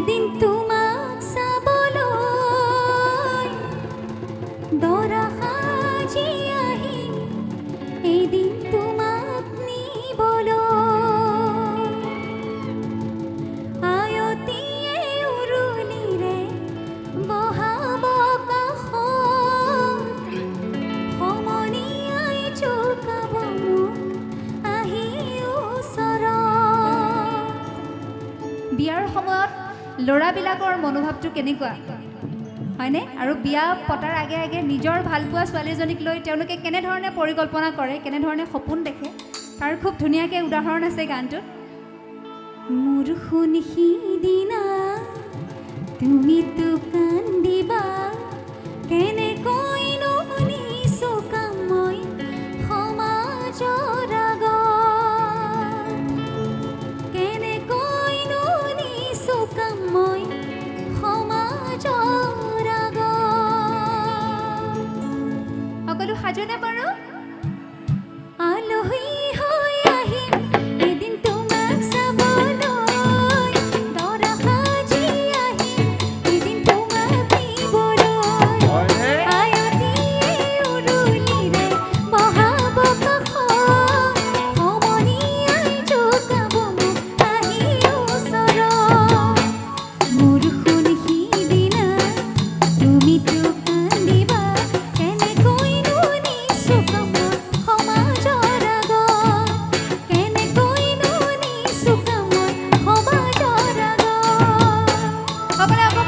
দিন তুমি ল'ৰাবিলাকৰ মনোভাৱটো কেনেকুৱা? হয়নে? আৰু বিয়া পতাৰ আগে আগে নিজৰ ভালপোৱা ছোৱালীজনীক লৈ তেওঁলোকে কেনেধৰণে পৰিকল্পনা কৰে কেনেধৰণে সপোন দেখে? তাৰ খুব ধুনীয়াকৈ উদাহৰণ আছে গানটোত। মোৰ শুন সিদিনা তুমিতো কান্দিবা কেনেকৈ 好不了，不。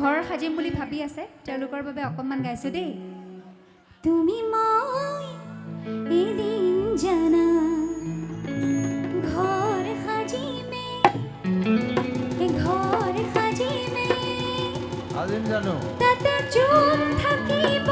ঘৰৰ সাজিম বুলি ভাবি আছে তেওঁলোকৰ বাবে অকণমান গাইছোঁ দেই। তুমি মই এদিন জানা ঘৰ সাজিমে ঘৰ সাজিমে তাতে চুপ থাকিব।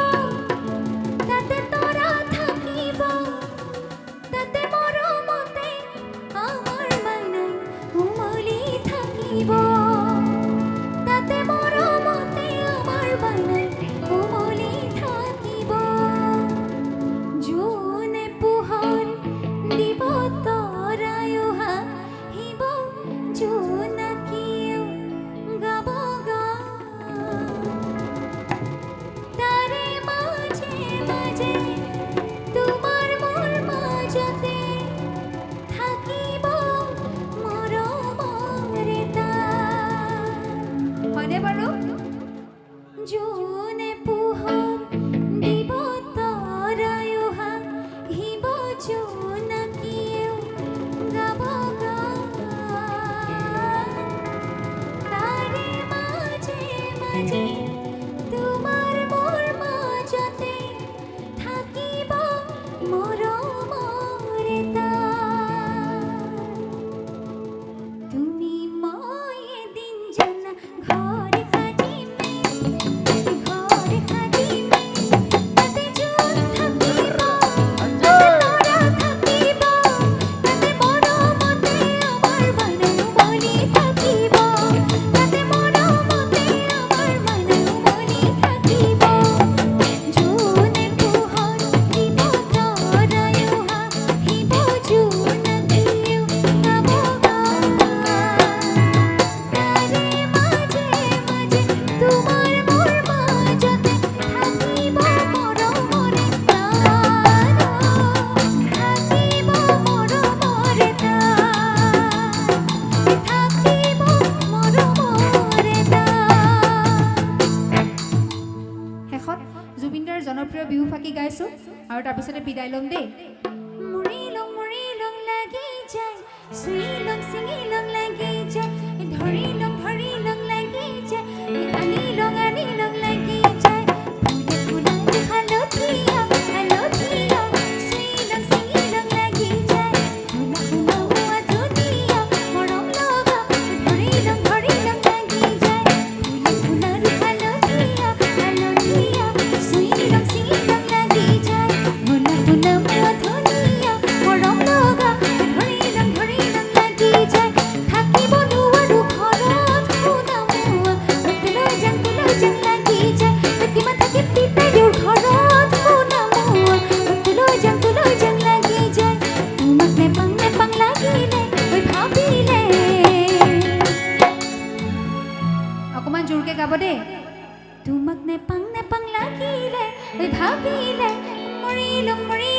keep বিদায় লম দে মুড়ি লং মুড়ি লং লাগি যাই সুই লং সিঙ্গি மழை